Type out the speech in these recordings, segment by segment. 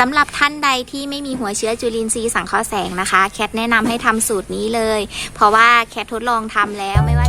สำหรับท่านใดที่ไม่มีหัวเชื้อจุลินทรีย์สังเคราะห์แสงนะคะ แคทแนะนำให้ทำสูตรนี้เลย เพราะว่าแคททดลองทำแล้วไม่ว่า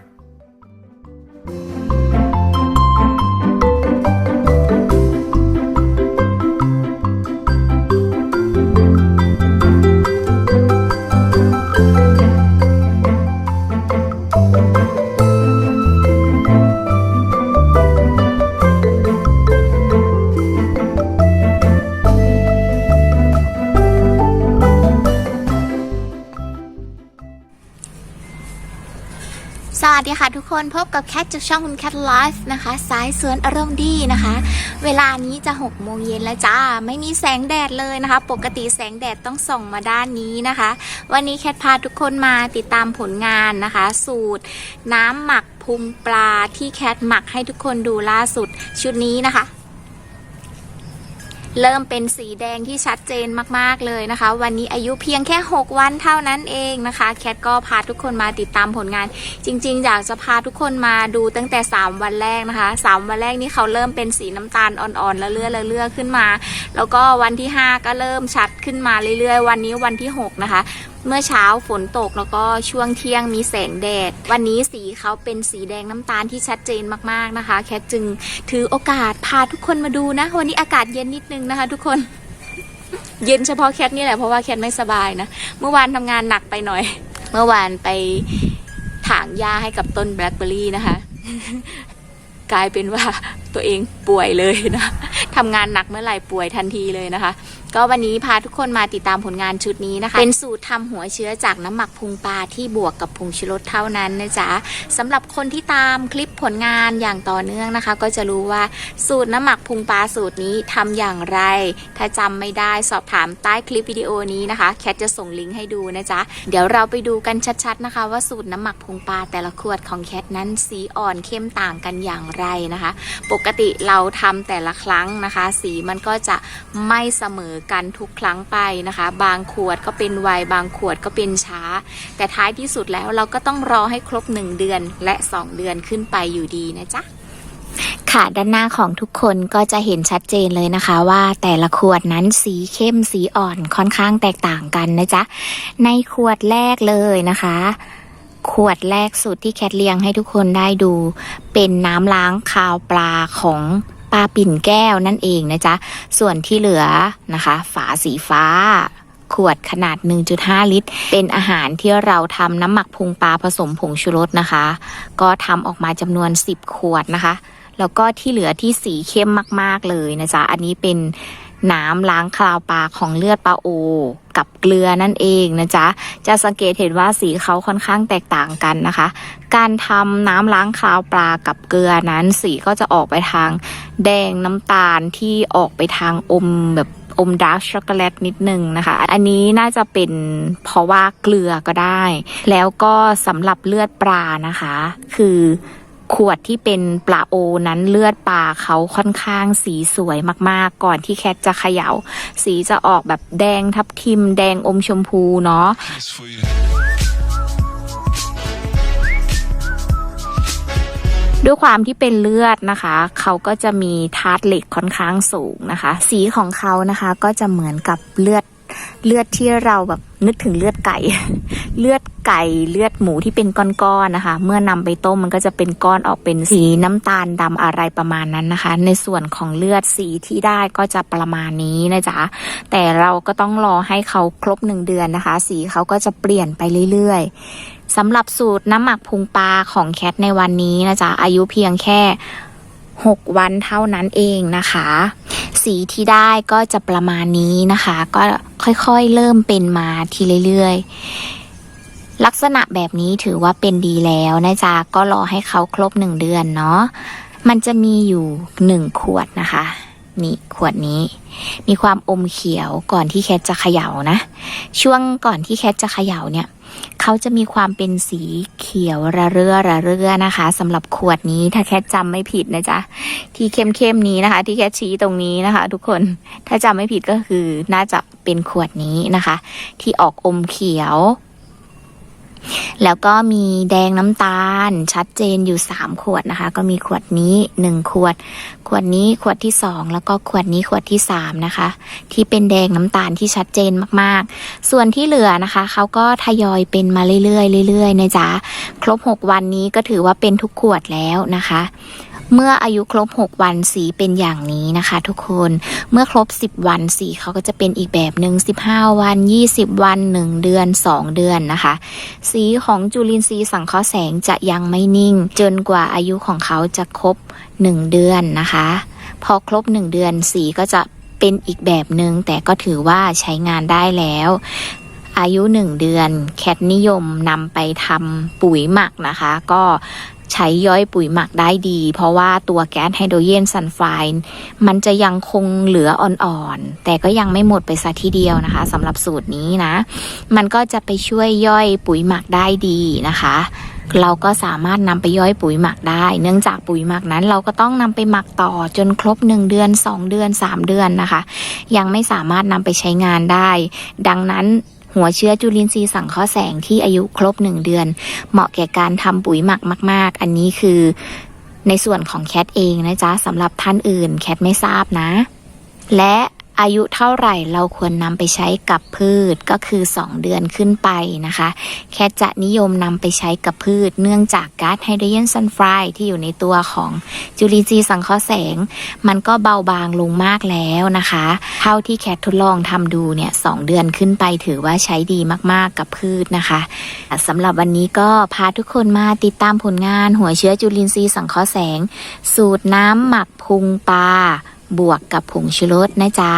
วัสดีค่ะทุกคนพบกับแคทจากช่องคุณแคทไลฟ์นะคะสายสวนอารมณ์ดีนะคะ เวลานี้จะ6โมงเย็นแล้วจ้า ไม่มีแสงแดดเลยนะคะ ปกติแสงแดดต้องส่องมาด้านนี้นะคะ วันนี้แคทพาทุกคนมาติดตามผลงานนะคะ สูตร น้ำหมักพุงปลาที่แคทหมักให้ทุกคนดูล่าสุดชุดนี้นะคะ เริ่มเป็นสีแดงที่ชัดเจนมากๆเลยนะคะ วันนี้อายุเพียงแค่ 6 วันเท่านั้นเองนะคะ แคทก็พาทุกคนมาติดตามผลงาน จริงๆ อยากจะพาทุกคนมาดูตั้งแต่ 3 วันแรกนะคะ 3 วันแรกนี่เขาเริ่มเป็นสีน้ำตาลอ่อนๆละเลื่อละเลื่อขึ้นมา แล้วก็วันที่ 5 ก็เริ่มชัดขึ้นมาเรื่อยๆ วันนี้วันที่ 6 นะคะ เมื่อเช้าฝนตกแล้วก็ช่วงเที่ยงมีแสงแดด วันนี้สีเขาเป็นสีแดงน้ำตาลที่ชัดเจนมากๆนะคะ แคทจึงถือโอกาสพาทุกคนมาดูนะ วันนี้อากาศเย็นนิดนึงนะคะ ทุกคน เย็นเฉพาะแคทนี่แหละเพราะว่าแคทไม่สบายนะ เมื่อวานทำงานหนักไปหน่อย เมื่อวานไปถางหญ้าให้กับต้นแบล็คเบอร์รี่นะคะ กลายเป็นว่าตัวเองป่วยเลยนะทำงานหนักเมื่อไหร่ป่วยทันทีเลยนะคะ ก็วันนี้พาทุกคนมาติดตามผลงานชุดนี้นะคะ เป็นสูตรทำหัวเชื้อจากน้ำหมักพุงปลาที่บวกกับผงชูรสเท่านั้นนะจ๊ะสำหรับคนที่ตามคลิปผลงานอย่างต่อเนื่องนะคะ ก็จะรู้ว่าสูตรน้ำหมักพุงปลาสูตรนี้ทำอย่างไร ถ้าจำไม่ได้สอบถามใต้คลิปวิดีโอนี้นะคะ แคทจะส่งลิงก์ให้ดูนะจ๊ะเดี๋ยวเราไปดูกันชัดๆนะคะ ว่าสูตรน้ำหมักพุงปลาแต่ละขวดของแคทนั้นสีอ่อนเข้มต่างกันอย่างไรนะคะ ปกติเราทำแต่ละครั้งนะคะ สีมันก็จะไม่เสมอกันทุกครั้งไปนะคะ บางขวดก็เป็นไวบางขวดก็เป็นช้า แต่ท้ายที่สุดแล้วเราก็ต้องรอให้ครบ 1 เดือนและ 2 เดือนขึ้นไปอยู่ดีนะจ๊ะค่ะด้านหน้าของทุกคนก็จะเห็นชัดเจนเลยนะคะว่าแต่ละขวดนั้นสีเข้มสีอ่อนค่อนข้างแตกต่างกันนะจ๊ะในขวดแรกเลยนะคะ ขวดแรกสุดที่แคทเลียงให้ทุกคนได้ดู เป็นน้ำล้างคาวปลาของ ปลาปิ่นแก้วนั่นเองนะจ๊ะ ส่วนที่เหลือนะคะ ฝาสีฟ้า ขวดขนาด 1.5 ลิตร เป็นอาหารที่เราทำน้ำหมักพุงปลาผสมผงชูรสนะคะ ก็ทำออกมาจำนวน 10 ขวดนะคะ แล้วก็ที่เหลือที่สีเข้มมาก ๆ เลยนะจ๊ะ อันนี้เป็น น้ำล้างคราวปลาของเลือดปลาโอ กับเกลือนั่นเองนะจ๊ะ จะสังเกตเห็นว่าสีเขาค่อนข้างแตกต่างกันนะคะ การทำน้ำล้างคราวปลากับเกลือนั้นสีก็จะออกไปทางแดงน้ำตาลที่ออกไปทางอมแบบอมดาร์กช็อกโกแลตนิดนึงนะคะ อันนี้น่าจะเป็นเพราะว่าเกลือก็ได้ แล้วก็สำหรับเลือดปลานะคะ คือ ขวดที่เป็นปลาโอนั้นเลือดปลาเขาค่อนข้างสีสวยมากๆ ก่อนที่แคทจะเขยา่า สีจะออกแบบแดงทับทิม แดงอมชมพูเนาะด้วยความที่เป็นเลือดนะคะ เขาก็จะมีธาตุเหล็กค่อนข้างสูงนะคะ สีของเขานะคะก็จะเหมือนกับเลือด เลือดที่เราแบบนึกถึงเลือดไก่ เลือดไก่เลือดหมูที่เป็นก้อนๆนะคะ เมื่อนำไปต้มมันก็จะเป็นก้อนออกเป็นสีน้ำตาลดำอะไรประมาณนั้นนะคะ ในส่วนของเลือดสีที่ได้ก็จะประมาณนี้นะจ๊ะแต่เราก็ต้องรอให้เขาครบหนึ่งเดือนนะคะ สีเขาก็จะเปลี่ยนไปเรื่อยๆสำหรับสูตรน้ำหมักพุงปลาของแคทในวันนี้นะจ๊ะอายุเพียงแค่ 6 วันเท่านั้นเองนะคะ สีที่ได้ก็จะประมาณนี้นะคะ ก็ค่อยๆเริ่มเป็นมาทีเรื่อยๆ ลักษณะแบบนี้ถือว่าเป็นดีแล้วนะจ๊ะ ก็รอให้เขาครบหนึ่งเดือนเนาะมันจะมีอยู่หนึ่งขวดนะคะนี่ขวดนี้ มีความอมเขียวก่อนที่แคทจะเขย่านะ ช่วงก่อนที่แคทจะเขย่าเนี่ย เขาจะมีความเป็นสีเขียวระเรื่อระเรื่อนะคะสำหรับขวดนี้ถ้าแค่จำไม่ผิดนะจ๊ะที่เข้มๆนี้นะคะ ที่แค่ชี้ตรงนี้นะคะ ทุกคนถ้าจำไม่ผิดก็คือน่าจะเป็นขวดนี้นะคะ ที่ออกอมเขียว แล้วก็มีแดงน้ำตาลชัดเจนอยู่ 3 ขวดนะคะ ก็มีขวดนี้ 1 ขวด ขวดนี้ขวดที่ 2 แล้วก็ขวดนี้ขวดที่ 3 นะคะ ที่เป็นแดงน้ำตาลที่ชัดเจนมากๆ ส่วนที่เหลือนะคะเขาก็ทยอยเป็นมาเรื่อยๆเรื่อยๆนะจ๊ะ ครบ 6 วันนี้ก็ถือว่าเป็นทุกขวดแล้วนะคะ เมื่ออายุครบ 6 วันสีเป็นอย่างนี้นะคะ ทุกคนเมื่อครบ 10 วันสีเขาก็จะเป็นอีกแบบหนึ่ง15 วัน 20 วัน 1 เดือน 2 เดือนนะคะ สีของจุลินทรีย์สังเคราะห์แสงจะยังไม่นิ่ง จนกว่าอายุของเขาจะครบ 1 เดือนนะคะ พอครบ 1 เดือนสีก็จะเป็นอีกแบบหนึ่งแต่ก็ถือว่าใช้งานได้แล้ว อายุ 1 เดือน แคทนิยมนำไปทำปุ๋ยหมักนะคะ ก็ใช้ย่อยปุ๋ยหมักได้ดี เพราะว่าตัวแก๊สไฮโดรเจนซัลไฟด์มันจะยังคงเหลืออ่อนๆ แต่ก็ยังไม่หมดไปซะทีเดียวนะคะสำหรับสูตรนี้นะ มันก็จะไปช่วยย่อยปุ๋ยหมักได้ดีนะคะเราก็สามารถนำไปย่อยปุ๋ยหมักได้ เนื่องจากปุ๋ยหมักนั้น เราก็ต้องนำไปหมักต่อจนครบ 1 เดือน 2 เดือน 3 เดือนนะคะ ยังไม่สามารถนำไปใช้งานได้ ดังนั้น หัวเชื้อจุลินทรีย์สังเคราะห์แสงที่อายุครบ1เดือน เหมาะแก่การทำปุ๋ยหมักมาก ๆ อันนี้คือ ในส่วนของแคทเองนะจ๊ะสำหรับท่านอื่นแคทไม่ทราบนะ และ อายุเท่าไหร่เราควรนำไปใช้กับพืชก็คือ 2 เดือนขึ้นไปนะคะ แคทจะนิยมนำไปใช้กับพืช เนื่องจากก๊าซไฮโดรเจนซัลไฟด์ที่อยู่ในตัวของจุลินทรีย์สังเคราะห์แสง มันก็เบาบางลงมากแล้วนะคะ เท่าที่แคททดลองทำดูเนี่ยสเดือนขึ้นไปถือว่าใช้ดีมากๆกับพืชนะคะสำหรับวันนี้ก็พาทุกคนมาติดตามผลงานหัวเชื้อจุลินทรีย์สังเคราะห์แสง สูตรน้ำหมักพุงปลา บวกกับผงชูรสนะจ๊ะ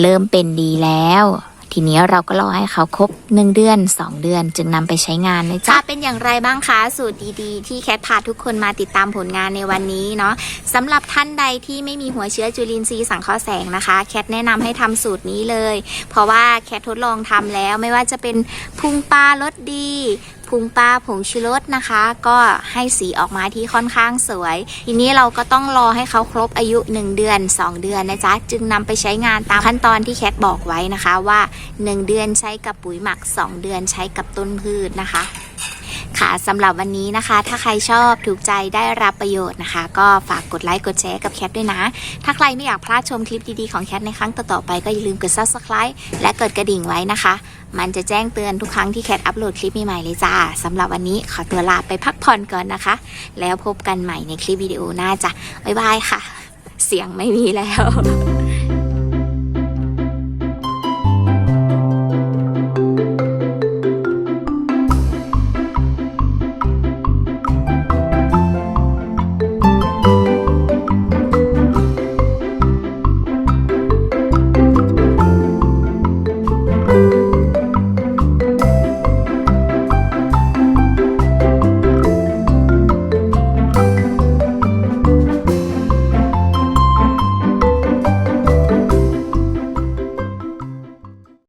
เริ่มเป็นดีแล้ว ทีนี้เราก็รอให้เขาครบ1เดือน 2 เดือน จึงนำไปใช้งานนะจ๊ะเป็นอย่างไรบ้างคะ สูตรดีๆ ที่แคทพาทุกคนมาติดตามผลงานในวันนี้เนาะสำหรับท่านใดที่ไม่มีหัวเชื้อจุลินทรีย์สังเคราะห์แสงนะคะ แคทแนะนำให้ทำสูตรนี้เลย เพราะว่าแคททดลองทำแล้วไม่ว่าจะเป็นพุงปลารสดี พุงปลาผงชูรสนะคะ ก็ให้สีออกมาที่ค่อนข้างสวย ทีนี้เราก็ต้องรอให้เขาครบอายุ 1 เดือน 2 เดือนนะจ๊ะ จึงนำไปใช้งานตามขั้นตอนที่แคทบอกไว้นะคะว่า 1 เดือนใช้กับปุ๋ยหมัก 2 เดือนใช้กับต้นพืชนะคะ ค่ะสำหรับวันนี้นะคะ ถ้าใครชอบถูกใจได้รับประโยชน์นะคะ ก็ฝากกดไลค์กดแชร์กับแคทด้วยนะ ถ้าใครไม่อยากพลาดชมคลิปดีๆของแคทในครั้งต่อๆไปก็อย่าลืมกด subscribe และกดกระดิ่งไว้นะคะ มันจะแจ้งเตือนทุกครั้งที่แคทอัปโหลดคลิปใหม่ๆเลยจ้าสำหรับวันนี้ขอตัวลาไปพักผ่อนก่อนนะคะ แล้วพบกันใหม่ในคลิปวิดีโอหน้าจ้ะบ๊ายบายค่ะ เสียงไม่มีแล้ว